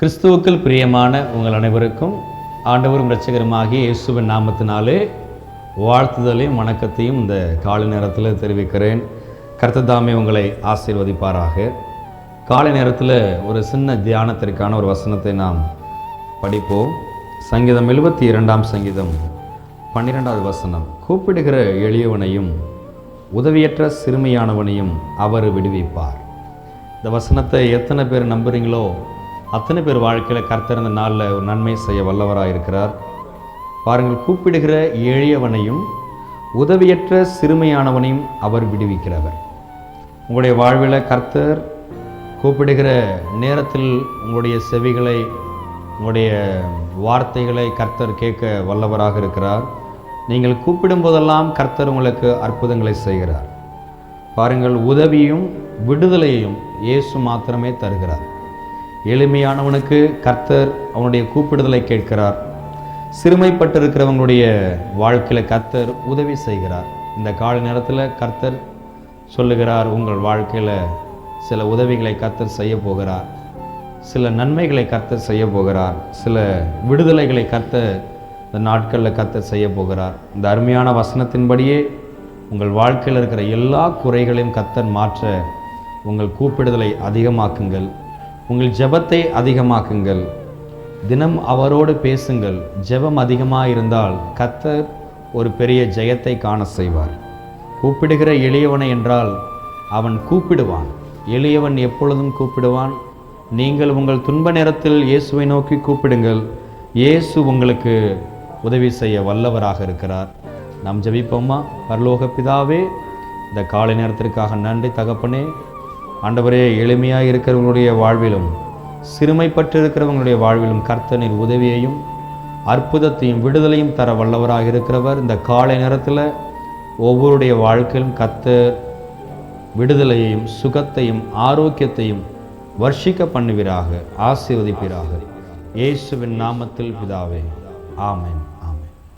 கிறிஸ்துவுக்கள் பிரியமான உங்கள் அனைவருக்கும் ஆண்டவரும் இரட்சகருமாகிய இயேசுவின் நாமத்தினாலே வாழ்த்துதலையும் வணக்கத்தையும் இந்த காலை நேரத்தில் தெரிவிக்கிறேன். கர்த்ததாமே உங்களை ஆசீர்வதிப்பாராக. காலை நேரத்தில் ஒரு சின்ன தியானத்திற்கான ஒரு வசனத்தை நாம் படிப்போம். சங்கீதம் எழுபத்தி இரண்டாம் சங்கீதம் பன்னிரெண்டாவது வசனம். கூப்பிடுகிற எளியவனையும் உதவியற்ற சிறுமியானவனையும் அவர் விடுவிப்பார். இந்த வசனத்தை எத்தனை பேர் நம்புகிறீங்களோ அத்தனை பேர் வாழ்க்கையில் கர்த்தர் இந்த நாளில் ஒரு நன்மை செய்ய வல்லவராக இருக்கிறார் பாருங்கள் கூப்பிடுகிற எளியவனையும் உதவியற்ற சிறுமையானவனையும் அவர் விடுவிக்கிறவர். உங்களுடைய வாழ்வில் கர்த்தர் கூப்பிடுகிற நேரத்தில் உங்களுடைய செவிகளை உங்களுடைய வார்த்தைகளை கர்த்தர் கேட்க வல்லவராக இருக்கிறார். நீங்கள் கூப்பிடும் போதெல்லாம் கர்த்தர் உங்களுக்கு அற்புதங்களை செய்கிறார். பாருங்கள் உதவியும் விடுதலையும் இயேசு மாத்திரமே தருகிறார். எளிமையானவனுக்கு கர்த்தர் அவனுடைய கூப்பிடுதலை கேட்கிறார். சிறுமைப்பட்டிருக்கிறவங்களுடைய வாழ்க்கையில் கர்த்தர் உதவி செய்கிறார். இந்த கால நேரத்தில் கர்த்தர் சொல்லுகிறார் உங்கள் வாழ்க்கையில் சில உதவிகளை கர்த்தர் செய்ய போகிறார். சில நன்மைகளை கர்த்தர் செய்ய போகிறார். சில விடுதலைகளை கர்த்தர் இந்த நாட்களில் கர்த்தர் செய்ய போகிறார். இந்த அருமையான வசனத்தின்படியே உங்கள் வாழ்க்கையில் இருக்கிற எல்லா குறைகளையும் கர்த்தர் மாற்ற உங்கள் கூப்பிடுதலை அதிகமாக்குங்கள். உங்கள் ஜெபத்தை அதிகமாக்குங்கள். தினம் அவரோடு பேசுங்கள். ஜெபம் அதிகமாக இருந்தால் கத்தர் ஒரு பெரிய ஜெயத்தை காண செய்வார். கூப்பிடுகிற எளியவனை என்றால் அவன் கூப்பிடுவான். எளியவன் எப்பொழுதும் கூப்பிடுவான். நீங்கள் உங்கள் துன்ப நேரத்தில் இயேசுவை நோக்கி கூப்பிடுங்கள். இயேசு உங்களுக்கு உதவி செய்ய வல்லவராக இருக்கிறார். நாம் ஜெபிப்போமா? பரலோக பிதாவே இந்த காலை நேரத்திற்காக நன்றி தகப்பனே. ஆண்டவரே எளிமையாக இருக்கிறவங்களுடைய வாழ்விலும் சிறுமைப்பட்டிருக்கிறவங்களுடைய வாழ்விலும் கர்த்தனின் உதவியையும் அற்புதத்தையும் விடுதலையும் தர வல்லவராக இருக்கிறவர். இந்த காலை நேரத்தில் ஒவ்வொருடைய வாழ்க்கையிலும் கர்த்தர் விடுதலையையும் சுகத்தையும் ஆரோக்கியத்தையும் வர்ஷிக்க பண்ணுவீராக ஆசீர்வதிப்பீராக. இயேசுவின் நாமத்தில் பிதாவே ஆமேன்.